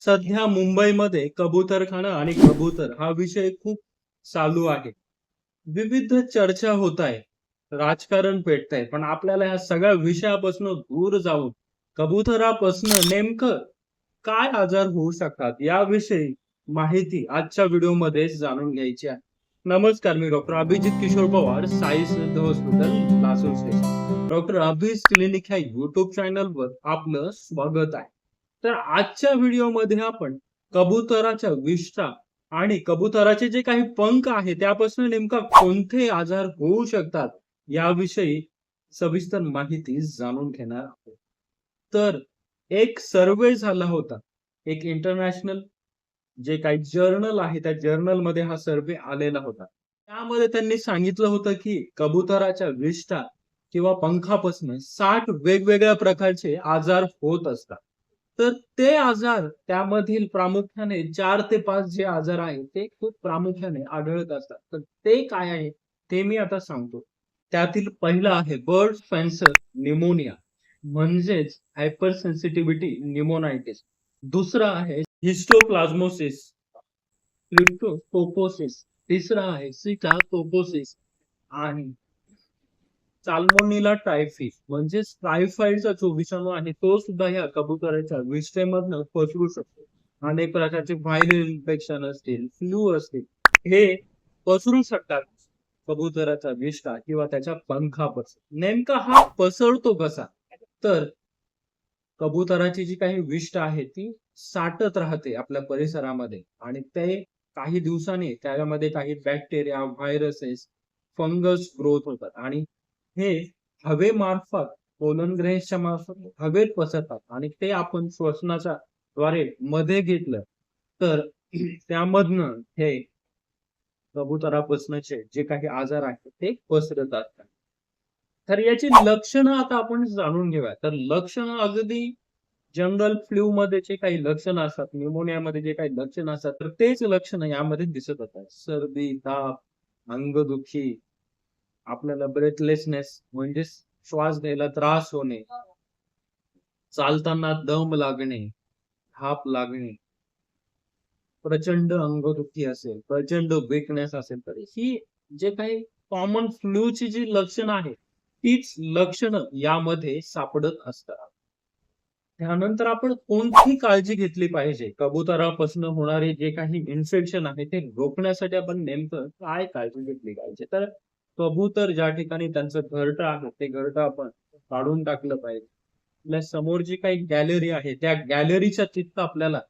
सध्या मुंबईमध्ये कबूतरखाना आणि कबूतर हा विषय खूप चालू आहे. विविध चर्चा होत आहे. राजकारण पेटतंय. पण आपल्याला ह्या सगळ्या विषयापासून दूर जाऊन कबुतरापासून नेमकं काय आजार होऊ शकतात याविषयी माहिती आजच्या व्हिडिओमध्ये जाणून घ्यायची आहे. नमस्कार मी doctor Abhijit Kishor Pawar Sai Siddh hospital Lasur station. Doctor Abhij clinic ह्या युट्यूब चॅनलवर आपलं स्वागत आहे. तर आजच्या व्हिडिओमध्ये आपण कबुतराच्या विष्ठा आणि कबुतराचे जे काही पंख आहे त्यापासून नेमका कोणते आजार होऊ शकतात याविषयी सविस्तर माहिती जाणून घेणार आहोत. तर एक सर्वे झाला होता. एक इंटरनॅशनल जे काही जर्नल आहे त्या जर्नलमध्ये हा सर्वे आलेला होता. त्यामध्ये त्यांनी सांगितलं होतं की कबुतराच्या विष्ठा किंवा पंखापासून साठ वेगवेगळ्या प्रकारचे आजार होत असतात. तर ते आजार त्यामधील प्रामुख्याने चार ते पाच जे आजार आहेत ते खूप प्रामुख्याने आढळत असतात. तर ते काय आहे ते मी आता सांगतो. त्यातील पहिलं आहे बर्ड फॅन्सर निमोनिया म्हणजेच हायपर सेन्सिटिव्हिटी न्यूमोनायटिस. दुसरं आहे हिस्टोप्लाझ्मोसिस, क्रिप्टोस्पोपोसिस. तिसरा आहे सिटाटोपोसिस आणि साल्मोनेला टायफी म्हणजेच टायफॉइडचा जो विषाणू आहे तो सुद्धा या कबुतराच्या विष्ठेमधनं पसरू शकतो. अनेक प्रकारचे व्हायरल इन्फेक्शन असतील, फ्लू असतील हे पसरू शकतात कबुतराचा विष्ठा किंवा त्याच्या पंखापासून. नेमका हा पसरतो कसा? तर कबुतराची जी काही विष्ठा आहे ती साठत राहते आपल्या परिसरामध्ये आणि ते काही दिवसांनी त्यामध्ये काही बॅक्टेरिया, व्हायरसेस, फंगस ग्रोथ होतात आणि हे हवेमार्फत पोलन ग्रहांच्या मार्फत हवेत पसरतात आणि ते आपण श्वसनाच्या द्वारे मध्ये घेतलं तर त्यामधनं हे कबुतरापासूनचे जे काही आजार आहेत ते पसरत असतात. तर याची लक्षणं आता आपण जाणून घेऊया. तर लक्षणं अगदी जनरल फ्लू मध्ये जे काही लक्षणं असतात, न्यूमोनियामध्ये जे काही लक्षणं असतात तर तेच लक्षणं यामध्ये दिसत असतात. सर्दी, ताप, अंगदुखी, आपल्याला ब्रेथलेसनेस म्हणजे श्वास घ्यायला त्रास होणे, चालताना दम लागणे, हाप लागणे, प्रचंड अंगदुखी असेल, प्रचंड वीकनेस असेल तर ही जे काही कॉमन फ्लूची जी लक्षणं आहेत तीच लक्षणं यामध्ये सापडत असतात. त्यानंतर आपण कोणती काळजी घेतली पाहिजे? कबुतरापासून होणारे जे काही इन्फेक्शन आहे ते रोखण्यासाठी आपण नेमकं काय काळजी घेतली पाहिजे? तर कबूतर ज्या ठिकाणी त्यांचं घरट आहे ते घरट आपण काढून टाकलं पाहिजे. आपल्यासमोर जी काही गॅलरी आहे त्या गॅलरीच्या तिथं आपल्याला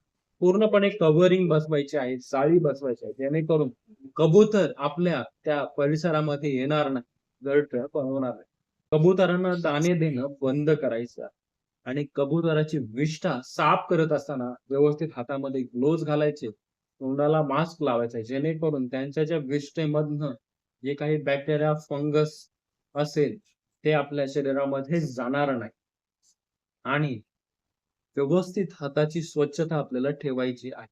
पूर्णपणे कव्हरिंग बसवायची आहे, जाळी बसवायची आहे. जेणेकरून कबूतर आपल्या त्या परिसरामध्ये येणार नाही, घरटं पळवणार नाही. कबुतरांना दाणे देणं बंद करायचं आणि कबुतराची विष्ठा साफ करत असताना व्यवस्थित हातामध्ये ग्लोव्हज घालायचे, तोंडाला मास्क लावायचा जेणेकरून त्यांच्या ज्या विष्ठेमधनं जे काही बॅक्टेरिया, फंगस असेल ते आपल्या शरीरामध्ये जाणार नाही. आणि व्यवस्थित हाताची स्वच्छता आपल्याला ठेवायची आहे.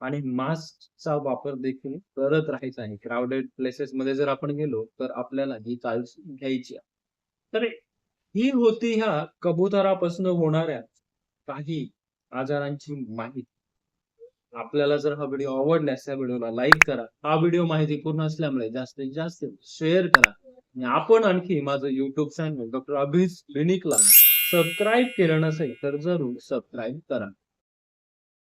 आणि मास्कचा वापर देखील करत राहायचा आहे. क्राउडेड प्लेसेस मध्ये जर आपण गेलो तर आपल्याला ही काळजी घ्यायची आहे. तर ही होती ह्या कबुतरापासून होणाऱ्या काही आजारांची माहिती. आपल्याला जर हा व्हिडिओ आवडल्यास या व्हिडिओला लाईक करा. हा व्हिडिओ माहिती पूर्ण असल्यामुळे जास्तीत जास्त शेअर करा. आणि आपण आणखी माझं युट्यूब चॅनल डॉक्टर अभिज क्लिनिकला सबस्क्राईब केलं नसेल तर जरूर सबस्क्राईब करा.